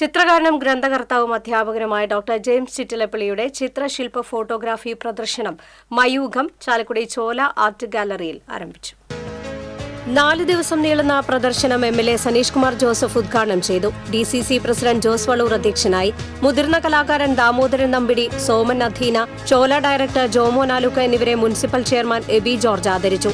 ചിത്രകാരനും ഗ്രന്ഥകർത്താവും അധ്യാപകനുമായ doctor James ചിറ്റിലപ്പള്ളിയുടെ ചിത്രശില്പ ഫോട്ടോഗ്രാഫി പ്രദർശനം മയൂഖം ചാലക്കുടി ചോല ആർട്ട് ഗാലറിയിൽ ആരംഭിച്ചു. നാല് ദിവസം നീളുന്ന പ്രദർശനം M L A Saneesh Kumar Joseph ഉദ്ഘാടനം ചെയ്തു. D C C president Jose Valoor അധ്യക്ഷനായി. മുതിർന്ന കലാകാരൻ ദാമോദരൻ നമ്പിടി സോമൻ അധീന ചോല ഡയറക്ടർ ജോമോ നാലുക്ക എന്നിവരെ മുനിസിപ്പൽ ചെയർമാൻ എബി ജോർജ് ആദരിച്ചു.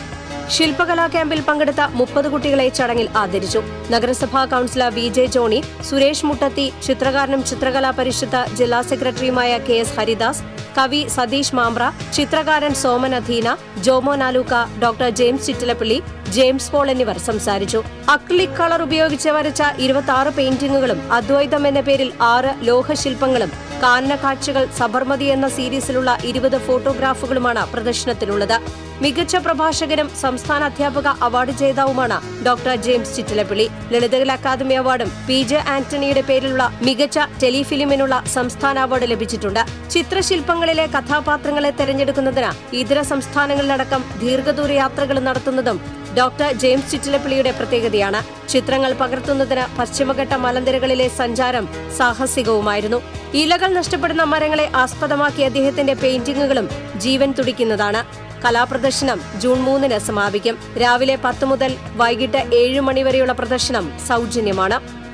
ശില്പകലാ ക്യാമ്പിൽ പങ്കെടുത്ത മുപ്പത് കുട്ടികളെ ചടങ്ങിൽ ആദരിച്ചു. നഗരസഭാ councillor V J Johny Suresh Muttathi ചിത്രകാരനും ചിത്രകലാ പരിഷത്ത് ജില്ലാ സെക്രട്ടറിയുമായ കെ എസ് ഹരിദാസ് കവി സതീഷ് മാമ്പ്ര ചിത്രകാരൻ സോമൻ അധീന Jomo നാലൂക്ക doctor James Chittilappally James Paul എന്നിവർ സംസാരിച്ചു. അക്ലിക് കളർ ഉപയോഗിച്ച് വരച്ച ഇരുപത്തി ആറ് പെയിന്റിങ്ങുകളും അദ്വൈതം എന്ന പേരിൽ ആറ് ലോഹശില്പങ്ങളും കാനന കാഴ്ചകൾ സബർമതി എന്ന സീരീസിലുള്ള ഇരുപത് ഫോട്ടോഗ്രാഫുകളുമാണ് പ്രദർശനത്തിലുള്ളത് മികച്ച പ്രഭാഷകനും സംസ്ഥാന അധ്യാപക അവാർഡ് ജേതാവുമാണ് doctor James Chittilappally. Lalithakala academy അവാർഡും പി ജെ ആന്റണിയുടെ പേരിലുള്ള മികച്ച ടെലിഫിലിമിനുള്ള സംസ്ഥാന അവാർഡ് ലഭിച്ചിട്ടുണ്ട്. ചിത്രശില്പങ്ങളിലെ കഥാപാത്രങ്ങളെ തെരഞ്ഞെടുക്കുന്നതിന് ഇതര സംസ്ഥാനങ്ങളിലടക്കം ദീർഘദൂര യാത്രകൾ നടത്തുന്നതും ഡോക്ടർ ജെയിംസ് ചിറ്റിലപ്പള്ളിയുടെ പ്രത്യേകതയാണ്. ചിത്രങ്ങൾ പകർത്തുന്നതിന് പശ്ചിമഘട്ട മലനിരകളിലെ സഞ്ചാരം സാഹസികവുമായിരുന്നു. ഇലകൾ നഷ്ടപ്പെടുന്ന മരങ്ങളെ ആസ്പദമാക്കി അദ്ദേഹത്തിന്റെ പെയിന്റിങ്ങുകളും ജീവൻ തുടിക്കുന്നതാണ്. കലാപ്രദർശനം ജൂൺ മൂന്നിന് സമാപിക്കും. രാവിലെ പത്ത് മുതൽ വൈകിട്ട് ഏഴ് മണിവരെയുള്ള പ്രദർശനം സൗജന്യമാണ്.